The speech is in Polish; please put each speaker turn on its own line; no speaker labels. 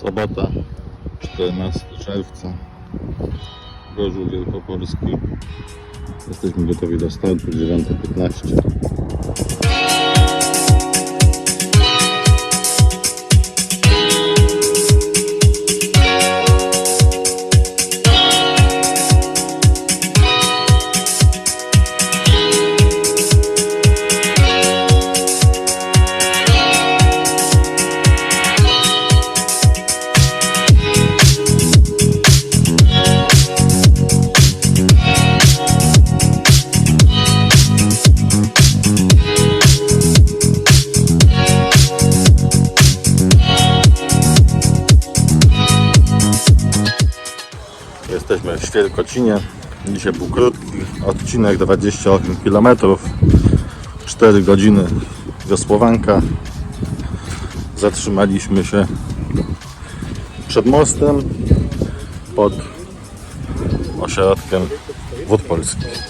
Sobota, 14 czerwca, Gorzów Wielkopolski. Jesteśmy gotowi do startu, 9.15. Jesteśmy w Świerkocinie. Dzisiaj był krótki odcinek 28 km. 4 godziny wiosłowanka. Zatrzymaliśmy się przed mostem pod ośrodkiem Wód Polskich.